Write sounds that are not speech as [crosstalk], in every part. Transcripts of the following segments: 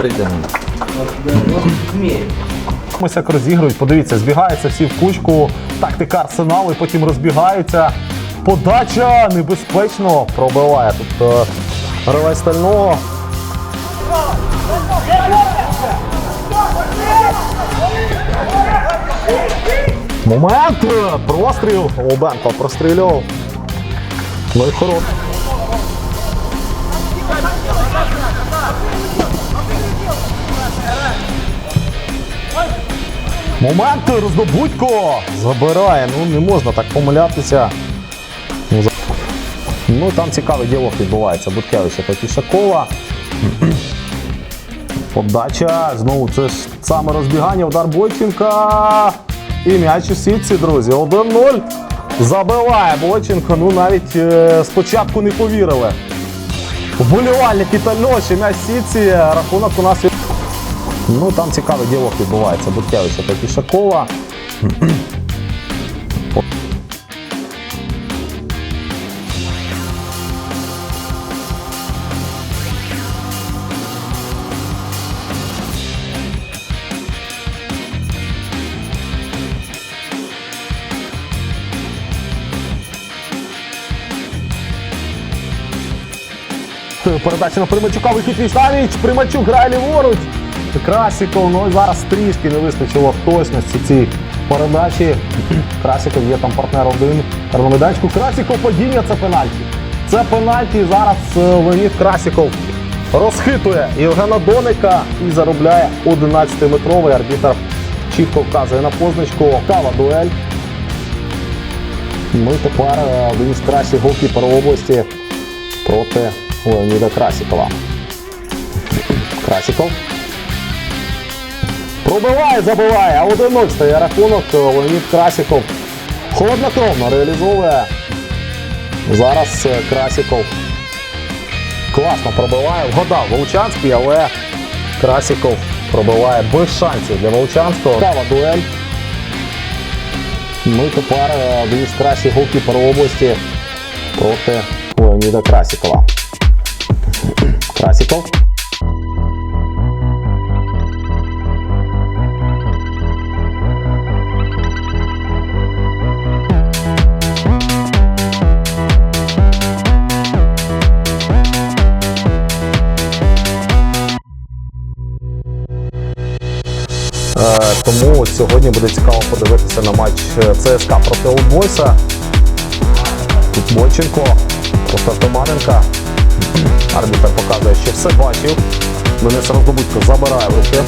Щось прийде. Ось як розігрують, подивіться, збігаються всі в кучку, тактика арсеналу, і потім розбігаються. Подача небезпечно пробиває тут е, стального. Момент! е, Простріл! Лобенко прострілював. Ну і хорош. Момент роздобудько! Забирає, ну не можна так помилятися. Ну, за- ну там цікавий діалог відбувається. Буткевича та Тішакова. [clears throat] Подача. Знову це ж саме розбігання, удар Бойченка. І м'яч у сітці, друзі. 1-0. Забиває Бойченко. Ну навіть е, спочатку не повірили. Вболівальники Тального, що м'яч сітці. Рахунок у нас Ну там цікавий діалог відбувається. Буткевича та Тішакова. Передача на Примачука, вихід Віштавіч, Примачук грає ліворуч. Красіков, ну і зараз трішки не вистачило точності цій передачі. [clears throat] Красіков є там партнер один. На Красіков падіння це пенальті. Це пенальті. Зараз Леонід Красіков розхитує Євгена Доника і заробляє 11-метровий арбітр. Чітко вказує на позначку. Кава дуель. Ну і тепер із кращих голкіпер області проти Леоніда Красікова. Красіков. Пробиває, забиває, а 1-0 стає рахунок. Леонід Красіков холоднокровно реалізовує. Зараз е, Красіков класно пробиває. Вгадав Волчанський, але Красіков пробиває без шансів для Волчанського. Кава дуель. Ну і тепер е, один із кращих голкіпер області проти Леоніда Красікова. Красіков. Сьогодні буде цікаво подивитися на матч е, ЦСКА проти Олдбойса. Тут Бойченко, проти Томаненка. Арбітер показує, що все бачив. Денис Роздобудько забирає в руки.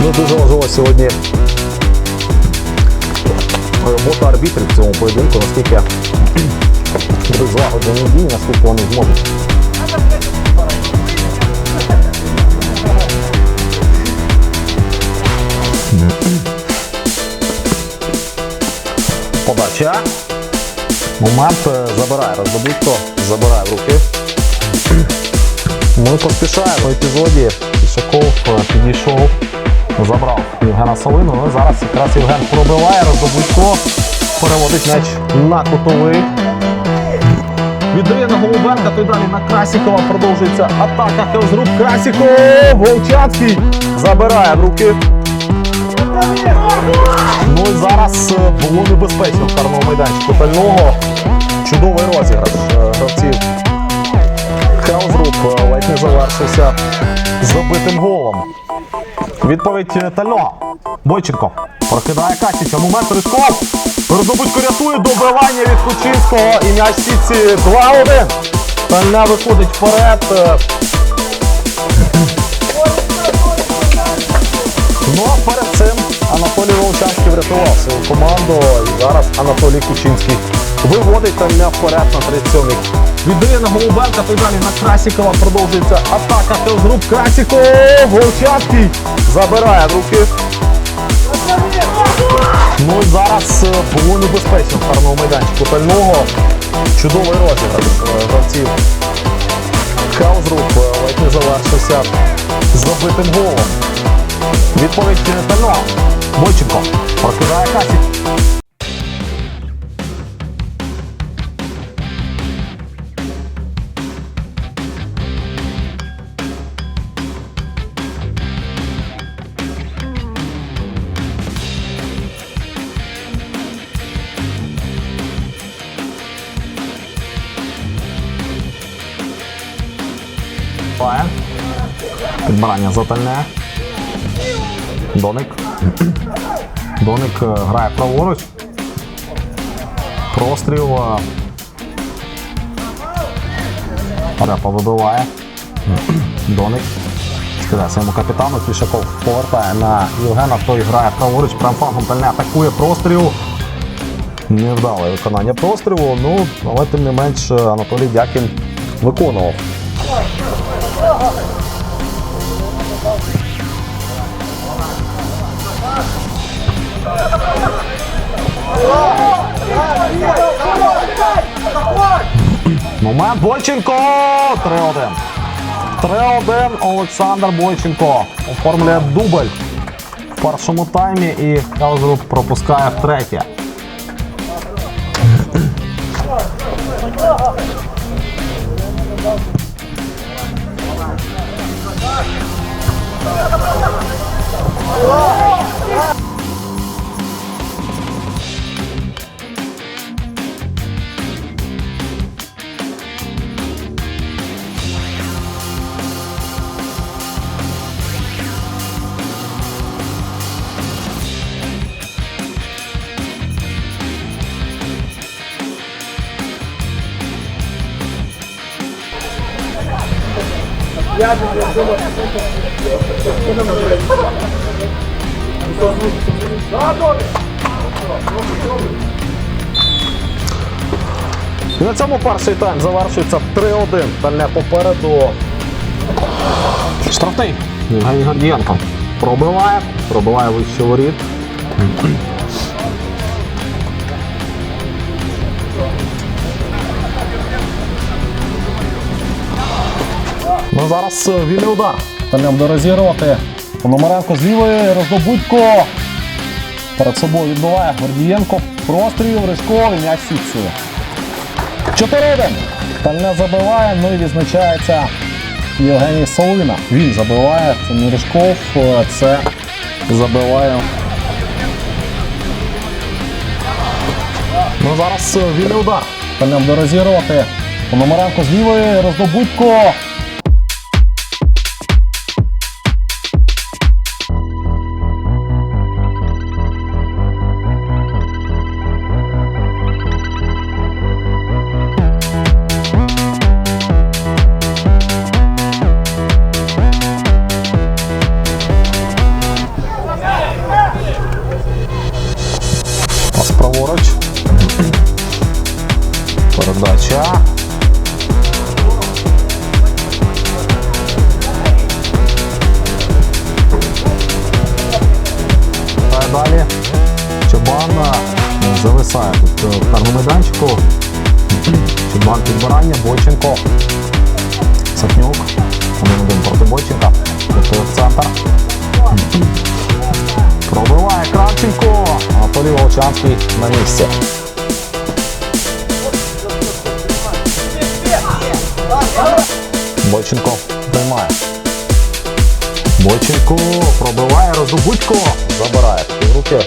Ну, дуже важливо сьогодні робота арбітрів в цьому поєдинку, наскільки [clears throat] будуть злагоджені дії, наскільки вони зможуть. Момент забирає роздобутко, забирає в руки. Ми поспішаємо в епізоді. Ішаков е, підійшов, забрав Євгена Солину. Ну зараз якраз Євген пробиває, роздобутко, переводить м'яч на кутовий. Віддає на Голубенка, той далі на Красікова продовжується атака Хелзрук. Красіков! Волчанський забирає в руки. Ну і зараз е, було небезпечно в карному майданчику Тального. Чудовий розіграш е, гравців. Хелзрук е, ледь не завершився забитим голом. Відповідь е, Бойченко прокидає Касіча. Момент Рисков. Роздобудько рятує добивання від Кучинського і м'яч в сітці 2-1. Тальна виходить вперед. Ну а перед цим Анатолій Волчанський врятував свою команду. І зараз Анатолій Кучинський виводить там вперед на 37-й. Віддає на Голубенка, той далі на Красікова продовжується атака Хелзрук. Красіков! Волчанський забирає руки. Ну і зараз е, було небезпечно в карному майданчику Тального. Чудовий розіграш е, гравців. Хелзрук е, ледь не завершився забитим голом. Відповідь Тального. Бойченко прокидає Касік. Підбирання затальне. Доник. Доник е, грає праворуч. Простріл. е, Репа вибиває. Доник. Скидає своєму капітану. Фішаков повертає на Євгена. Той грає праворуч, прям флангом дальне атакує простріл. Невдале виконання прострілу. Ну, але тим не менш Анатолій Дякін виконував. Момент Бойченко! 3-1. 3-1 Олександр Бойченко оформлює дубль в першому таймі і Хелзруп пропускає втретє. І на цьому перший тайм завершується 3-1. Дальне попереду. Штрафний. Євгеній Гордієнко. Пробиває. Пробиває вище воріт. Ну зараз е, вільний удар. Дальнем буде розігрувати. Пономаренко з лівої, роздобудько. Перед собою відбиває Гордієнко. Простріл, Ришко і м'яч фіксує. 4-1. Тальне забиває, ну і відзначається Євгеній Солина. Він забиває, це не Ришков, е, це забиває. Ну зараз е, вільний удар. Тальне буде розігрувати. Пономаренко з лівої, роздобудько. Е, е, в карному майданчику. Чобан підбирання, Бойченко. Сахнюк. Один-один проти Бойченка. Готує в центр. Пробиває Кравченко. Анатолій Волчанський на місці. Бойченко приймає. Бойченко пробиває, Роздобудько. Забирає руки.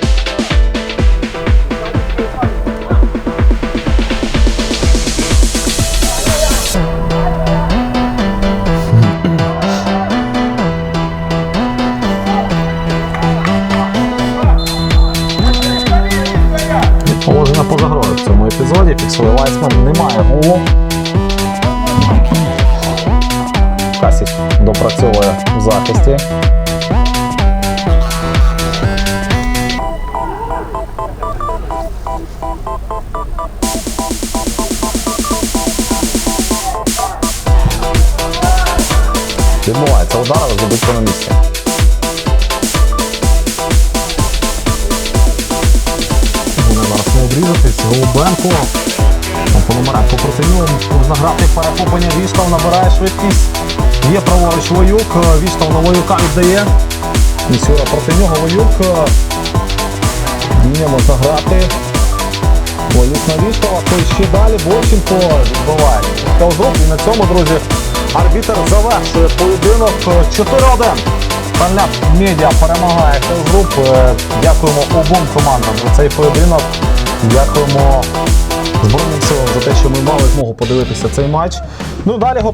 Касіч допрацьовує в захисті. Відбувається удар, але здобутко на місці. Буде зараз не обрізатись. Голубенко. Пономаренко проти нього. Можна грати перехоплення. Віштов набирає швидкість. Є праворуч воюк. Віштов на воюка віддає. Місюра проти нього воюк. Діня можна грати. Воюк на Віштова. Той ще далі. Бойченко відбиває. Ковзов. І на цьому, друзі, арбітер завершує поєдинок 4-1. Стальня медіа перемагає Хелзгруп. Е, Дякуємо обом командам за цей поєдинок. Дякуємо Збройним силам за те, що ми мали змогу подивитися цей матч. Ну далі готуємо.